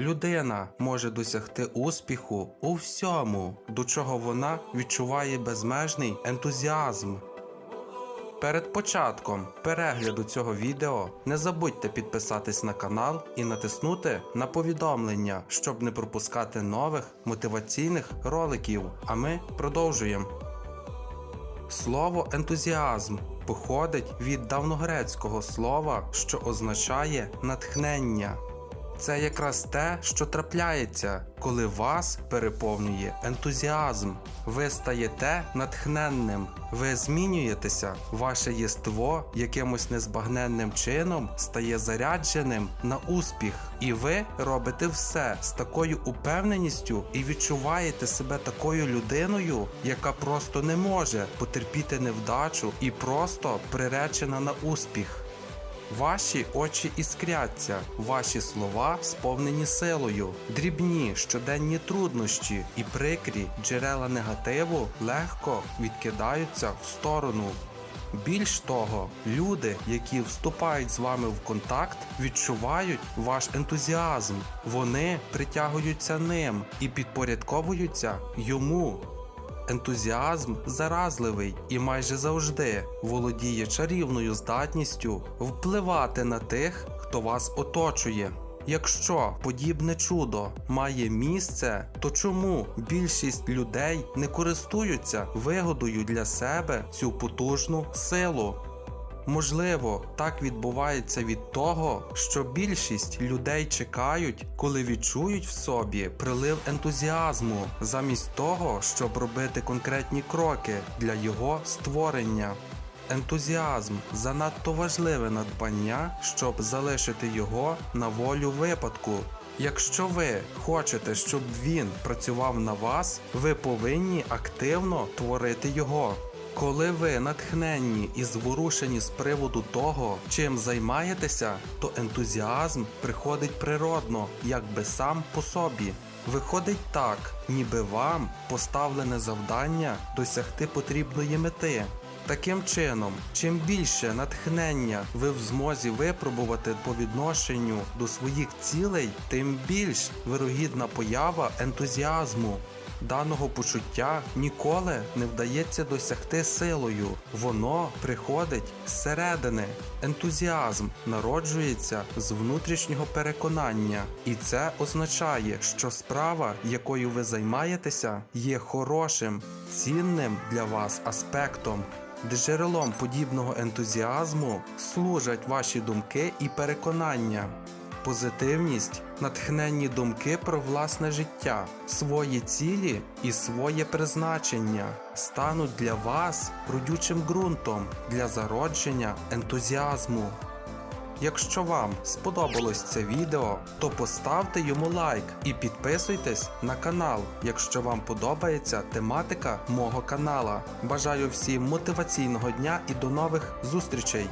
Людина може досягти успіху у всьому, до чого вона відчуває безмежний ентузіазм. Перед початком перегляду цього відео не забудьте підписатись на канал і натиснути на повідомлення, щоб не пропускати нових мотиваційних роликів. А ми продовжуємо. Слово ентузіазм походить від давногрецького слова, що означає натхнення. Це якраз те, що трапляється, коли вас переповнює ентузіазм. Ви стаєте натхненним, ви змінюєтеся, ваше єство якимось незбагненним чином стає зарядженим на успіх, і ви робите все з такою упевненістю і відчуваєте себе такою людиною, яка просто не може потерпіти невдачу і просто приречена на успіх. Ваші очі іскряться, ваші слова сповнені силою, дрібні щоденні труднощі і прикрі джерела негативу легко відкидаються в сторону. Більш того, люди, які вступають з вами в контакт, відчувають ваш ентузіазм. Вони притягуються ним і підпорядковуються йому. Ентузіазм заразливий і майже завжди володіє чарівною здатністю впливати на тих, хто вас оточує. Якщо подібне чудо має місце, то чому більшість людей не користуються вигодою для себе цю потужну силу? Можливо, так відбувається від того, що більшість людей чекають, коли відчують в собі прилив ентузіазму, замість того, щоб робити конкретні кроки для його створення. Ентузіазм занадто важливе надбання, щоб залишити його на волю випадку. Якщо ви хочете, щоб він працював на вас, ви повинні активно творити його. Коли ви натхненні і зворушені з приводу того, чим займаєтеся, то ентузіазм приходить природно, якби сам по собі. Виходить так, ніби вам поставлене завдання досягти потрібної мети. Таким чином, чим більше натхнення ви в змозі випробувати по відношенню до своїх цілей, тим більш вирогідна поява ентузіазму. Даного почуття ніколи не вдається досягти силою, воно приходить зсередини. Ентузіазм народжується з внутрішнього переконання, і це означає, що справа, якою ви займаєтеся, є хорошим, цінним для вас аспектом. Джерелом подібного ентузіазму служать ваші думки і переконання. Позитивність, натхненні думки про власне життя, свої цілі і своє призначення стануть для вас родючим ґрунтом для зародження ентузіазму. Якщо вам сподобалось це відео, то поставте йому лайк і підписуйтесь на канал, якщо вам подобається тематика мого канала. Бажаю всім мотиваційного дня і до нових зустрічей!